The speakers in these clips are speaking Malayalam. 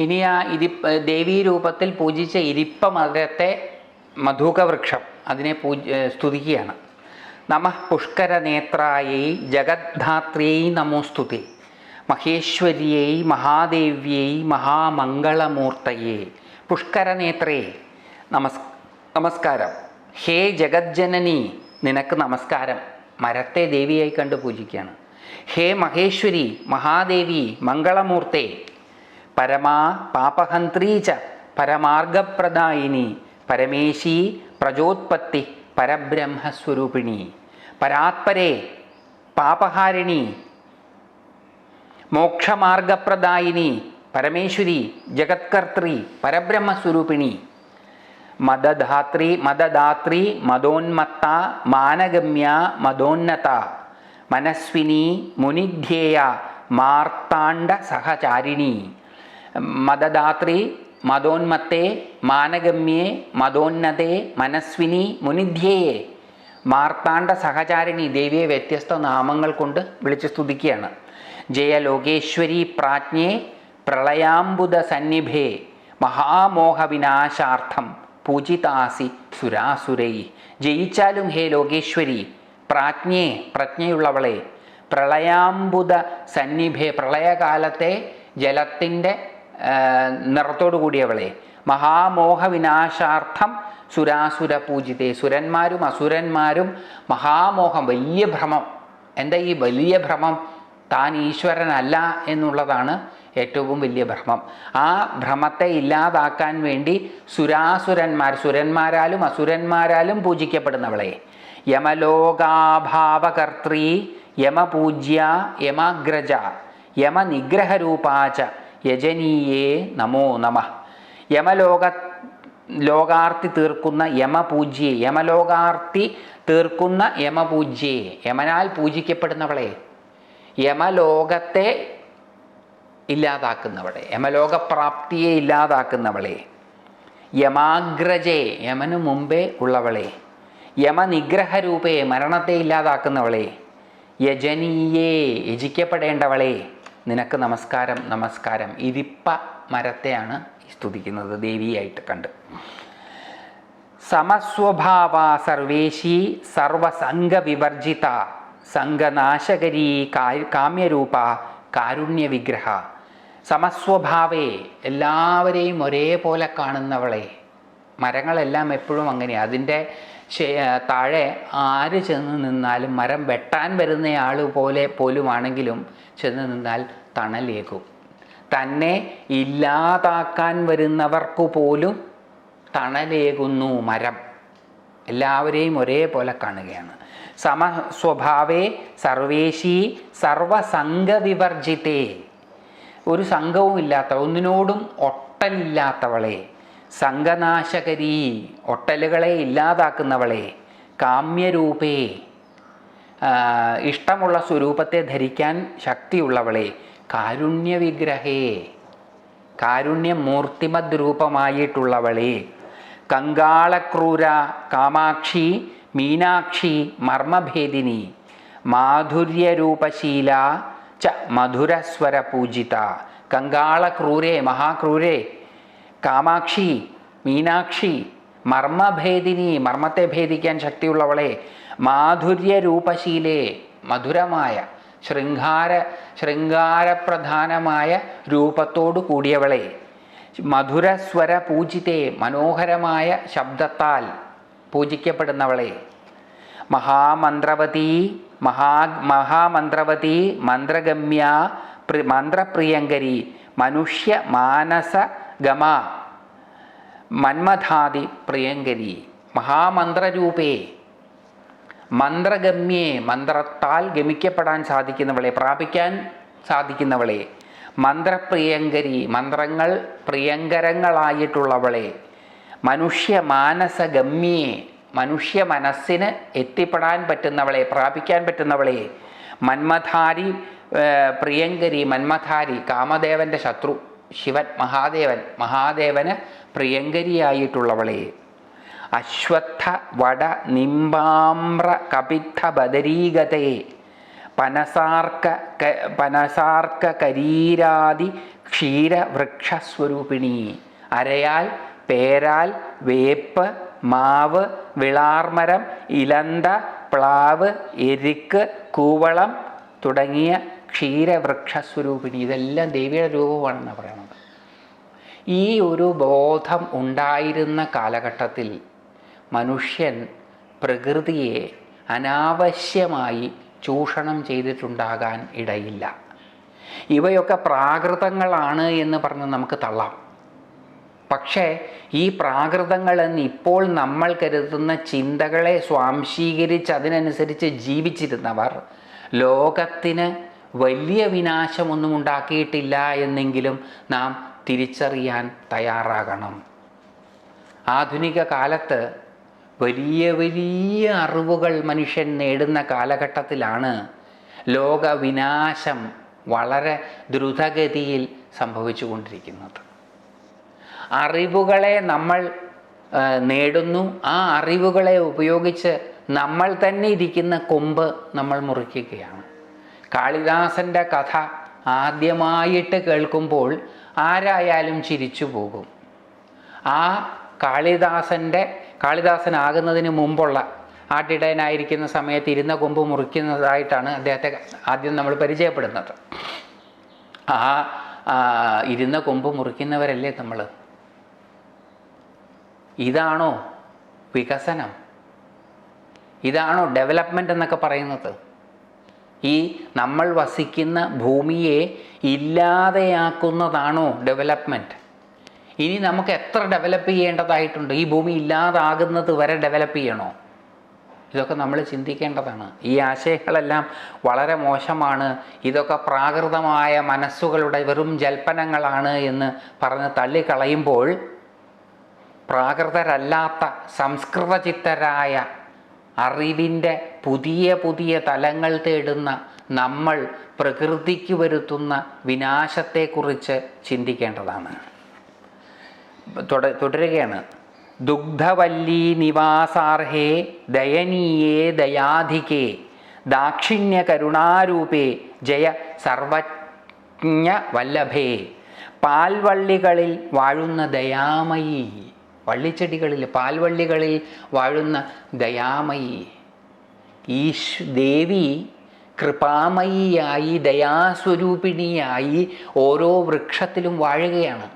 ഇനി ആ ഇരി ദേവീ രൂപത്തിൽ പൂജിച്ച ഇരിപ്പ മരത്തെ മധുകവൃക്ഷം അതിനെ പൂജ സ്തുതിക്കുകയാണ്. നമ പുഷ്കരനേത്രായൈ ജഗദ്ധാത്രിയൈ നമോസ്തുതേ. മഹേശ്വര്യൈ മഹാദേവ്യൈ മഹാമംഗളമൂർത്തയെ. പുഷ്കരനേത്രേ നമസ് നമസ്കാരം. ഹേ ജഗജ്ജനനി നിനക്ക് നമസ്കാരം. മരത്തെ ദേവിയായി കണ്ട് പൂജിക്കുകയാണ്. ഹേ മഹേശ്വരി മഹാദേവി മംഗളമൂർത്തേ പരമാ പാപഹന്ത്രീ ച പരമാർഗപ്രദായിനി പരമേശി പ്രജോത്പത്തി പരബ്രഹ്മസ്വരൂപിണി. പരാത്പരേ പാപഹാരിണി മോക്ഷമാർഗപ്രദായിനി പരമേശ്വരി ജഗത്കർത്തൃ പരബ്രഹ്മസ്വരൂപിണി. മദധാത്രി മദദാത്രി മദോന്മത്ത മാനഗമ്യ മദോന്നത. മനസ്വിനി മുനിധ്യേയ മാർത്താണ്ഡ സഹചാരിണി. മദദാത്രി മതോന്മത്തെ മാനഗമ്യേ മതോന്നതെ മനസ്വിനി മുനിധ്യേയെ. മാർത്താണ്ഡ സഹചാരിണി ദേവിയെ വ്യത്യസ്ത നാമങ്ങൾ കൊണ്ട് വിളിച്ച് സ്തുതിക്കുകയാണ്. ജയ ലോകേശ്വരി പ്രാജ്ഞേ പ്രളയാംബുദ സന്നിഭേ മഹാമോഹവിനാശാർത്ഥം പൂജിതാസി സുരാസുരൈ. ജയിച്ചാലും ഹേ ലോകേശ്വരി പ്രാജ്ഞേ പ്രജ്ഞയുള്ളവളെ. പ്രളയാംബുദ സന്നിഭേ പ്രളയകാലത്തെ ജലത്തിന്റെ നിറത്തോടു കൂടിയവളെ. മഹാമോഹവിനാശാർത്ഥം സുരാസുര പൂജിതെ. സുരന്മാരും അസുരന്മാരും മഹാമോഹം വലിയ ഭ്രമം. എന്റെ ഈ വലിയ ഭ്രമം? താൻ ഈശ്വരനല്ല എന്നുള്ളതാണ് ഏറ്റവും വലിയ ഭ്രമം. ആ ഭ്രമത്തെ ഇല്ലാതാക്കാൻ വേണ്ടി സുരാസുരന്മാർ സുരന്മാരാലും അസുരന്മാരാലും പൂജിക്കപ്പെടുന്നവളെ. യമലോകാഭാവകർത്തൃ യമപൂജ്യ യമഗ്രജ യമനിഗ്രഹരൂപാച യജനീയേ നമോ നമ. യമലോക ലോകാർത്തി തീർക്കുന്ന യമപൂജ്യേ. യമലോകാർത്തി തീർക്കുന്ന യമപൂജ്യേ. യമനാൽ പൂജിക്കപ്പെടുന്നവളെ. യമലോകത്തെ ഇല്ലാതാക്കുന്നവളെ. യമലോകപ്രാപ്തിയെ ഇല്ലാതാക്കുന്നവളെ. യമാഗ്രജേ. യമനു മുമ്പേ ഉള്ളവളെ. യമനിഗ്രഹരൂപേ മരണത്തെ ഇല്ലാതാക്കുന്നവളെ. യജനീയേ. യജിക്കപ്പെടേണ്ടവളെ. നിനക്ക് നമസ്കാരം നമസ്കാരം. ഇരിപ്പ മരത്തെയാണ് സ്തുതിക്കുന്നത്. ദേവിയായിട്ട് കണ്ട്. സമസ്വഭാവ സർവേശി സർവസംഗവിവർജിത സംഘനാശകരി കാമ്യരൂപ കാരുണ്യ വിഗ്രഹ സമസ്വഭാവേ എല്ലാവരെയും ഒരേപോലെ കാണുന്നവളെ. മരങ്ങളെല്ലാം എപ്പോഴും അങ്ങനെയാണ് അതിന്റെ താഴെ ആര് ചെന്ന് നിന്നാലും മരം വെട്ടാൻ വരുന്നയാൾ പോലെ പോലുമാണെങ്കിലും ചെന്ന് നിന്നാൽ തണലേകും. തന്നെ ഇല്ലാതാക്കാൻ വരുന്നവർക്കു പോലും തണലേകുന്നു മരം. എല്ലാവരെയും ഒരേപോലെ കാണുകയാണ്. സമസ്വഭാവേ സർവേശി സർവസംഘവിവർജിതേ ഒരു സംഘവും ഇല്ലാത്ത ഒന്നിനോടും ഒട്ടലില്ലാത്തവളെ. സംഘനാശകരീ ഒട്ടലുകളെ ഇല്ലാതാക്കുന്നവളെ കാമ്യരൂപേ. ഇഷ്ടമുള്ള സ്വരൂപത്തെ ധരിക്കാൻ ശക്തിയുള്ളവളെ കാരുണ്യവിഗ്രഹേ. കാരുണ്യമൂർത്തിമദ് രൂപമായിട്ടുള്ളവളെ കങ്കാളക്രൂര കാമാക്ഷി മീനാക്ഷി മർമ്മഭേദിനി മാധുര്യരൂപശീല ച മധുരസ്വര പൂജിത കങ്കാളക്രൂരേ മഹാക്രൂരേ. കാമാക്ഷി മീനാക്ഷി മർമ്മഭേദിനി മർമ്മത്തെ ഭേദിക്കാൻ ശക്തിയുള്ളവളെ മാധുര്യരൂപശീലേ മധുരമായ ശൃംഗാര ശൃംഗാരപ്രധാനമായ രൂപത്തോടു കൂടിയവളെ മധുരസ്വര പൂജിതേ മനോഹരമായ ശബ്ദത്താൽ പൂജിക്കപ്പെടുന്നവളെ. മഹാമന്ത്രവതി മഹാ മഹാമന്ത്രവതി മന്ത്രഗമ്യ പ്രി മന്ത്രപ്രിയങ്കരി മനുഷ്യ മാനസ ഗമ മന്മഥാതി പ്രിയങ്കരി മഹാമന്ത്രരൂപേ. മന്ത്രഗമ്യേ മന്ത്രത്താൽ ഗമിക്കപ്പെടാൻ സാധിക്കുന്നവളെ പ്രാപിക്കാൻ സാധിക്കുന്നവളെ. മന്ത്രപ്രിയങ്കരി മന്ത്രങ്ങൾ പ്രിയങ്കരങ്ങളായിട്ടുള്ളവളെ. മനുഷ്യ മാനസഗമ്യേ മനുഷ്യ മനസ്സിന് എത്തിപ്പെടാൻ പറ്റുന്നവളെ പ്രാപിക്കാൻ പറ്റുന്നവളെ. മന്മഥാരി പ്രിയങ്കരി മന്മഥാരി കാമദേവന്റെ ശത്രു. ശിവൻ മഹാദേവൻ മഹാദേവന് പ്രിയങ്കരിയായിട്ടുള്ളവളെ. അശ്വത്ഥ വട നിംബാമ്ര കപിത്ഥ ബദരീഗതയെ പനസാർക്ക പനസാർക്ക കരീരാതി ക്ഷീരവൃക്ഷസ്വരൂപിണി അരയാൽ പേരാൽ വേപ്പ് മാവ് വിളാർമരം ഇലന്ത പ്ലാവ് എരിക്ക് കൂവളം തുടങ്ങിയ ക്ഷീരവൃക്ഷസ്വരൂപിണി ഇതെല്ലാം ദേവിയുടെ രൂപമാണെന്നാണ് പറയുന്നത്. ഈ ഒരു ബോധം ഉണ്ടായിരുന്ന കാലഘട്ടത്തിൽ മനുഷ്യൻ പ്രകൃതിയെ അനാവശ്യമായി ചൂഷണം ചെയ്തിട്ടുണ്ടാകാൻ ഇടയില്ല. ഇവയൊക്കെ പ്രാകൃതങ്ങളാണ് എന്ന് പറഞ്ഞ് നമുക്ക് തള്ളാം. പക്ഷേ ഈ പ്രാകൃതങ്ങളെന്ന് ഇപ്പോൾ നമ്മൾ കരുതുന്ന ചിന്തകളെ സ്വാംശീകരിച്ച് അതിനനുസരിച്ച് ജീവിച്ചിരുന്നവർ ലോകത്തിന് വലിയ വിനാശമൊന്നും ഉണ്ടാക്കിയിട്ടില്ല എന്നെങ്കിലും നാം തിരിച്ചറിയാൻ തയ്യാറാകണം. ആധുനിക കാലത്ത് വലിയ വലിയ അറിവുകൾ മനുഷ്യൻ നേടുന്ന കാലഘട്ടത്തിലാണ് ലോകവിനാശം വളരെ ദ്രുതഗതിയിൽ സംഭവിച്ചുകൊണ്ടിരിക്കുന്നത്. അറിവുകളെ നമ്മൾ നേടുന്നു. ആ അറിവുകളെ ഉപയോഗിച്ച് നമ്മൾ തന്നെ ഇരിക്കുന്ന കൊമ്പ് നമ്മൾ മുറിക്കുകയാണ്. കാളിദാസന്റെ കഥ ആദ്യമായിട്ട് കേൾക്കുമ്പോൾ ആരായാലും ചിരിച്ചു പോകും. ആ കാളിദാസന്റെ കാളിദാസനാകുന്നതിന് മുമ്പുള്ള ആട്ടിടയനായിരിക്കുന്ന സമയത്ത് ഇരുന്ന കൊമ്പ് മുറിക്കുന്നതായിട്ടാണ് അദ്ദേഹത്തെ ആദ്യം നമ്മൾ പരിചയപ്പെടുന്നത്. ആ ഇരുന്ന കൊമ്പ് മുറിക്കുന്നവരല്ലേ നമ്മൾ ഇതാണോ വികസനം? ഇതാണോ ഡെവലപ്മെന്റ് എന്നൊക്കെ പറയുന്നത്? ഈ നമ്മൾ വസിക്കുന്ന ഭൂമിയെ ഇല്ലാതെയാക്കുന്നതാണോ ഡെവലപ്മെന്റ് ഇനി നമുക്ക് എത്ര ഡെവലപ്പ് ചെയ്യേണ്ടതായിട്ടുണ്ട്? ഈ ഭൂമി ഇല്ലാതാകുന്നത് വരെ ഡെവലപ്പ് ചെയ്യണോ? ഇതൊക്കെ നമ്മൾ ചിന്തിക്കേണ്ടതാണ്. ഈ ആശയങ്ങളെല്ലാം വളരെ മോശമാണ്. ഇതൊക്കെ പ്രാകൃതമായ മനസ്സുകളുടെ വെറും ജൽപ്പനങ്ങളാണ് എന്ന് പറഞ്ഞ് തള്ളിക്കളയുമ്പോൾ പ്രാകൃതരല്ലാത്ത സംസ്കൃതചിത്തരായ അറിവിന്റെ പുതിയ പുതിയ തലങ്ങൾ തേടുന്ന നമ്മൾ പ്രകൃതിക്ക് വരുത്തുന്ന വിനാശത്തെക്കുറിച്ച് ചിന്തിക്കേണ്ടതാണ്. തുട- തുടരുകയാണ്. ദുഗ്ധവല്ലി നിവാസാർഹേ ദയനീയേ ദയാധികേ ദാക്ഷിണ്യ കരുണാരൂപേ ജയ സർവജ്ഞ വല്ലഭേ പാൽവള്ളികളിൽ വാഴുന്ന ദയാമയി. വള്ളിച്ചെടികളിൽ പാൽവള്ളികളിൽ വാഴുന്ന ദയാമയി. ഈശ് ദേവി കൃപാമയിയായി ദയാസ്വരൂപിണിയായി ഓരോ വൃക്ഷത്തിലും വാഴുകയാണ്.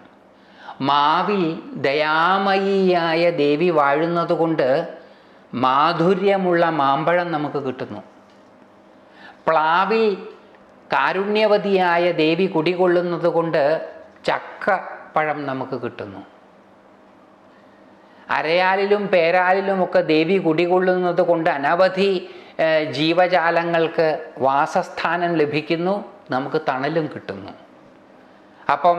മാവിൽ ദയാമയിയായ ദേവി വാഴുന്നത് കൊണ്ട് മാധുര്യമുള്ള മാമ്പഴം നമുക്ക് കിട്ടുന്നു. പ്ലാവിൽ കാരുണ്യവതിയായ ദേവി കുടികൊള്ളുന്നത് കൊണ്ട് ചക്ക പഴം നമുക്ക് കിട്ടുന്നു. അരയാലിലും പേരാലിലും ഒക്കെ ദേവി കുടികൊള്ളുന്നത് കൊണ്ട് അനവധി ജീവജാലങ്ങൾക്ക് വാസസ്ഥാനം ലഭിക്കുന്നു നമുക്ക് തണലും കിട്ടുന്നു. അപ്പം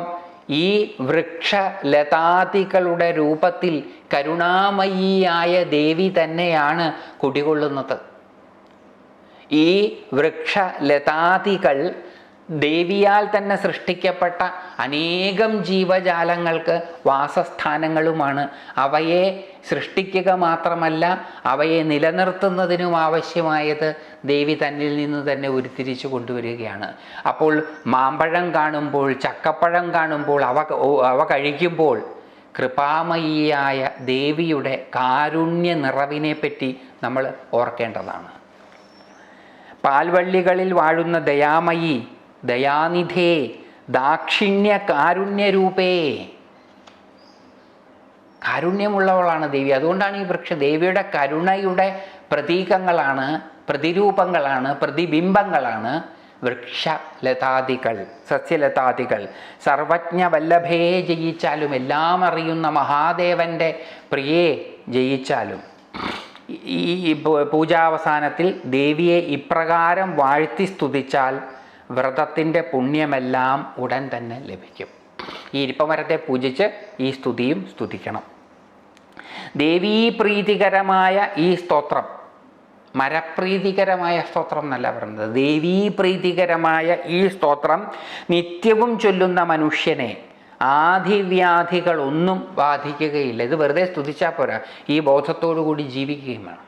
ഈ വൃക്ഷ ലതാദികളുടെ രൂപത്തിൽ കരുണാമയിയായ ദേവി തന്നെയാണ് കുടികൊള്ളുന്നത്. ഈ വൃക്ഷ ലതാദികൾ ദേവിയാൽ തന്നെ സൃഷ്ടിക്കപ്പെട്ട അനേകം ജീവജാലങ്ങൾക്ക് വാസസ്ഥാനങ്ങളുമാണ്. അവയെ സൃഷ്ടിക്കുക മാത്രമല്ല അവയെ നിലനിർത്തുന്നതിനും ആവശ്യമായത് ദേവി തന്നിൽ നിന്ന് തന്നെ ഉരുത്തിരിച്ചു കൊണ്ടുവരികയാണ്. അപ്പോൾ മാമ്പഴം കാണുമ്പോൾ ചക്കപ്പഴം കാണുമ്പോൾ അവ അവ കഴിക്കുമ്പോൾ കൃപാമയിയായ ദേവിയുടെ കാരുണ്യ നിറവിനെപ്പറ്റി നമ്മൾ ഓർക്കേണ്ടതാണ്. പാൽവള്ളികളിൽ വാഴുന്ന ദയാമയി ദയാനിധേ ദാക്ഷിണ്യ കാരുണ്യരൂപേ. കാരുണ്യമുള്ളവളാണ് ദേവി. അതുകൊണ്ടാണ് ഈ വൃക്ഷം ദേവിയുടെ കരുണയുടെ പ്രതീകങ്ങളാണ് പ്രതിരൂപങ്ങളാണ് പ്രതിബിംബങ്ങളാണ് വൃക്ഷലതാദികൾ സസ്യലതാദികൾ. സർവജ്ഞ വല്ലഭയെ ജയിച്ചാലും എല്ലാം അറിയുന്ന മഹാദേവന്റെ പ്രിയേ ജയിച്ചാലും. ഈ പൂജാവസാനത്തിൽ ദേവിയെ ഇപ്രകാരം വാഴ്ത്തി സ്തുതിച്ചാൽ വ്രതത്തിന്റെ പുണ്യമെല്ലാം ഉടൻ തന്നെ ലഭിക്കും. ഈ ഇരിപ്പമരത്തെ പൂജിച്ച് ഈ സ്തുതിയും സ്തുതിക്കണം. ദേവീപ്രീതികരമായ ഈ സ്തോത്രം മരപ്രീതികരമായ സ്തോത്രം എന്നല്ല പറയുന്നത്. ദേവീപ്രീതികരമായ ഈ സ്തോത്രം നിത്യവും ചൊല്ലുന്ന മനുഷ്യനെ ആധിവ്യാധികളൊന്നും ബാധിക്കുകയില്ല. ഇത് വെറുതെ സ്തുതിച്ചാൽ പോരാ. ഈ ബോധത്തോടു കൂടി ജീവിക്കുകയും വേണം.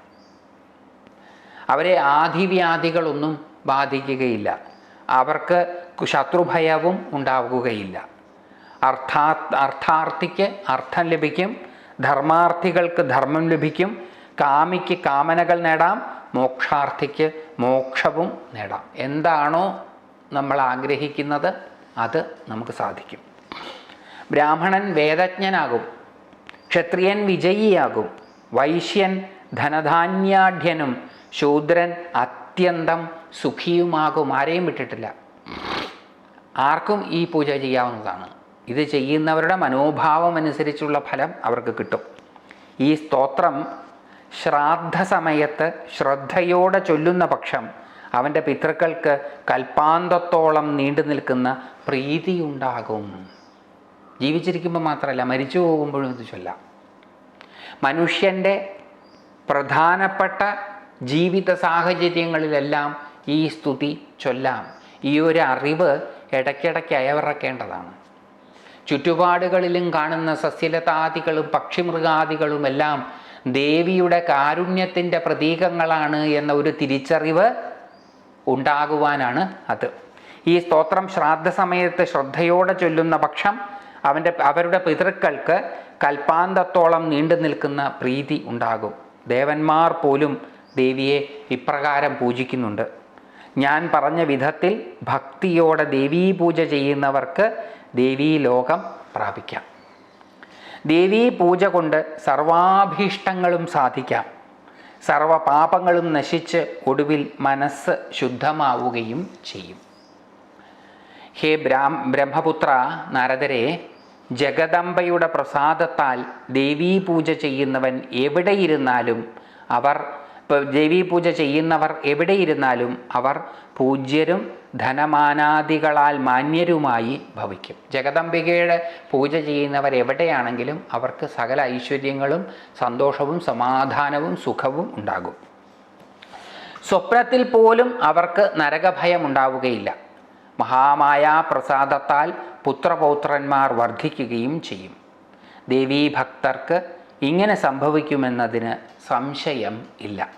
അവരെ ആധിവ്യാധികളൊന്നും ബാധിക്കുകയില്ല. അവർക്ക് ശത്രുഭയവും ഉണ്ടാവുകയില്ല. അർത്ഥാ അർത്ഥാർത്ഥിക്ക് അർത്ഥം ലഭിക്കും ധർമാർത്ഥികൾക്ക് ധർമ്മം ലഭിക്കും കാമിക്ക് കാമനകൾ നേടാം മോക്ഷാർത്ഥിക്ക് മോക്ഷവും നേടാം. എന്താണോ നമ്മൾ ആഗ്രഹിക്കുന്നത് അത് നമുക്ക് സാധിക്കും. ബ്രാഹ്മണൻ വേദജ്ഞനാകും ക്ഷത്രിയൻ വിജയിയാകും വൈശ്യൻ ധനധാന്യാഢ്യനും ശൂദ്രൻ അത്യന്തം സുഖിയുമാകും ആരെയും വിട്ടിട്ടില്ല. ആർക്കും ഈ പൂജ ചെയ്യാവുന്നതാണ്. ഇത് ചെയ്യുന്നവരുടെ മനോഭാവം അനുസരിച്ചുള്ള ഫലം അവർക്ക് കിട്ടും. ഈ സ്തോത്രം ശ്രാദ്ധ സമയത്ത് ശ്രദ്ധയോടെ ചൊല്ലുന്ന പക്ഷം അവന്റെ പിതൃക്കൾക്ക് കൽപ്പാന്തത്തോളം നീണ്ടു നിൽക്കുന്ന പ്രീതിയുണ്ടാകും. ജീവിച്ചിരിക്കുമ്പോൾ മാത്രമല്ല മരിച്ചു പോകുമ്പോഴും ഇത് ചൊല്ലാം. മനുഷ്യന്റെ പ്രധാനപ്പെട്ട ജീവിത സാഹചര്യങ്ങളിലെല്ലാം ഈ സ്തുതി ചൊല്ലാം. ഈ ഒരു അറിവ് ഇടയ്ക്കിടയ്ക്ക് അയവിറക്കേണ്ടതാണ് ചുറ്റുപാടുകളിലും കാണുന്ന സസ്യലതാദികളും പക്ഷിമൃഗാദികളും എല്ലാം ദേവിയുടെ കാരുണ്യത്തിന്റെ പ്രതീകങ്ങളാണ് എന്ന ഒരു തിരിച്ചറിവ് ഉണ്ടാകുവാനാണ് അത്. ഈ സ്തോത്രം ശ്രാദ്ധ സമയത്ത് ശ്രദ്ധയോടെ ചൊല്ലുന്ന പക്ഷം അവന്റെ അവരുടെ പിതൃക്കൾക്ക് കൽപ്പാന്തത്തോളം നീണ്ടു നിൽക്കുന്ന പ്രീതി ഉണ്ടാകും. ദേവന്മാർ പോലും ദേവിയെ ഇപ്രകാരം പൂജിക്കുന്നുണ്ട്. ഞാൻ പറഞ്ഞ വിധത്തിൽ ഭക്തിയോടെ ദേവീ പൂജ ചെയ്യുന്നവർക്ക് ദേവീ ലോകം പ്രാപിക്കാം. ദേവീ പൂജ കൊണ്ട് സർവാഭീഷ്ടങ്ങളും സാധിക്കാം. സർവപാപങ്ങളും നശിച്ച് ഒടുവിൽ മനസ്സ് ശുദ്ധമാവുകയും ചെയ്യും. ഹേ ബ്രാം ബ്രഹ്മപുത്ര നാരദരെ ജഗദംബയുടെ പ്രസാദത്താൽ ദേവീ പൂജ ചെയ്യുന്നവൻ എവിടെയിരുന്നാലും അവർ ദേവീ പൂജ ചെയ്യുന്നവർ എവിടെയിരുന്നാലും അവർ പൂജ്യരും ധനമാനാദികളാൽ മാന്യരുമായി ഭവിക്കും. ജഗദംബികയുടെ പൂജ ചെയ്യുന്നവർ എവിടെയാണെങ്കിലും അവർക്ക് സകല ഐശ്വര്യങ്ങളും സന്തോഷവും സമാധാനവും സുഖവും ഉണ്ടാകും. സ്വപ്നത്തിൽ പോലും അവർക്ക് നരകഭയം ഉണ്ടാവുകയില്ല. മഹാമായ പ്രസാദത്താൽ പുത്രപൗത്രന്മാർ വർദ്ധിക്കുകയും ചെയ്യും. ദേവീഭക്തർക്ക് ഇങ്ങനെ സംഭവിക്കുമെന്നതിന് സംശയം ഇല്ല.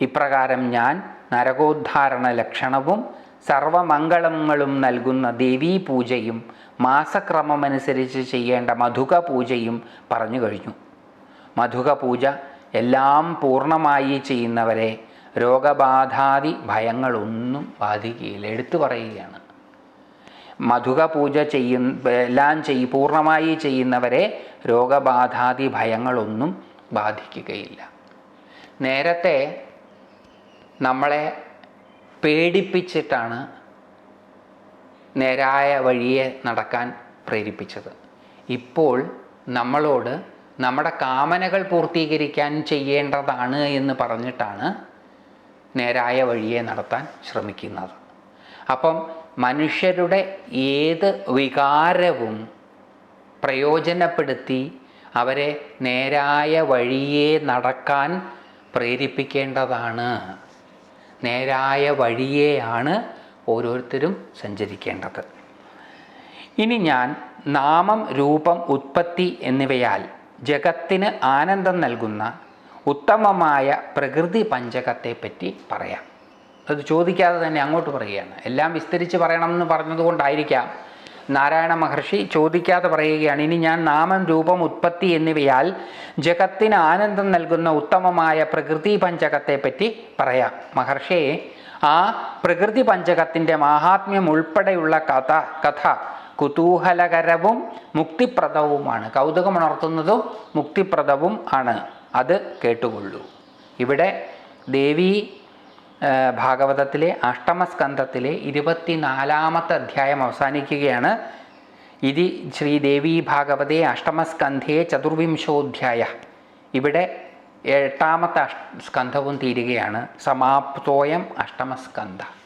ഇപ്രകാരം ഞാൻ നരകോദ്ധാരണ ലക്ഷണവും സർവമംഗളങ്ങളും നൽകുന്ന ദേവീ പൂജയും മാസക്രമമനുസരിച്ച് ചെയ്യേണ്ട മധുക പൂജയും പറഞ്ഞു കഴിഞ്ഞു. മധുക പൂജ എല്ലാം പൂർണമായി ചെയ്യുന്നവരെ രോഗബാധാദി ഭയങ്ങളൊന്നും ബാധിക്കുകയില്ല. എടുത്തു പറയുകയാണ്. മധുക പൂജ ചെയ്യുന്ന എല്ലാം ചെയ് പൂർണമായി ചെയ്യുന്നവരെ രോഗബാധാദി ഭയങ്ങളൊന്നും ബാധിക്കുകയില്ല. നേരത്തെ നമ്മളെ പേടിപ്പിച്ചിട്ടാണ് നേരായ വഴിയെ നടക്കാൻ പ്രേരിപ്പിച്ചത്. ഇപ്പോൾ നമ്മളോട് നമ്മുടെ കാമനകൾ പൂർത്തീകരിക്കാൻ ചെയ്യേണ്ടതാണ് എന്ന് പറഞ്ഞിട്ടാണ് നേരായ വഴിയെ നടത്താൻ ശ്രമിക്കുന്നത്. അപ്പം മനുഷ്യരുടെ ഏത് വികാരവും പ്രയോജനപ്പെടുത്തി അവരെ നേരായ വഴിയെ നടക്കാൻ പ്രേരിപ്പിക്കേണ്ടതാണ്. നേരായ വഴിയെയാണ് ഓരോരുത്തരും സഞ്ചരിക്കേണ്ടത്. ഇനി ഞാൻ നാമം രൂപം ഉത്പത്തി എന്നിവയാൽ ജഗത്തിന് ആനന്ദം നൽകുന്ന ഉത്തമമായ പ്രകൃതി പഞ്ചകത്തെപ്പറ്റി പറയാം. അത് ചോദിക്കാതെ തന്നെ അങ്ങോട്ട് പറയുകയാണ്. എല്ലാം വിസ്തരിച്ച് പറയണമെന്ന് പറഞ്ഞതുകൊണ്ടായിരിക്കാം നാരായണ മഹർഷി ചോദിക്കാതെ പറയുകയാണ്. ഇനി ഞാൻ നാമം രൂപം ഉത്പത്തി എന്നിവയാൽ ജഗത്തിന് ആനന്ദം നൽകുന്ന ഉത്തമമായ പ്രകൃതി പഞ്ചകത്തെ പറ്റി പറയാം. മഹർഷിയെ ആ പ്രകൃതി പഞ്ചകത്തിന്റെ മാഹാത്മ്യം ഉൾപ്പെടെയുള്ള കഥ കഥ കുതൂഹലകരവും മുക്തിപ്രദവുമാണ്. കൗതുകമുണർത്തുന്നതും മുക്തിപ്രദവും ആണ്. അത് കേട്ടുകൊള്ളൂ. ഇവിടെ ദേവി ഭാഗവതത്തിലെ അഷ്ടമസ്കന്ധത്തിലെ ഇരുപത്തിനാലാമത്തെ അധ്യായം അവസാനിക്കുകയാണ്. ഇതി ശ്രീദേവി ഭാഗവതേ അഷ്ടമസ്കന്ധേ ചതുർവിംശോധ്യായ. ഇവിടെ എട്ടാമത്തെ സ്കന്ധവും തീരുകയാണ്. സമാപ്തോയം അഷ്ടമസ്കന്ധ.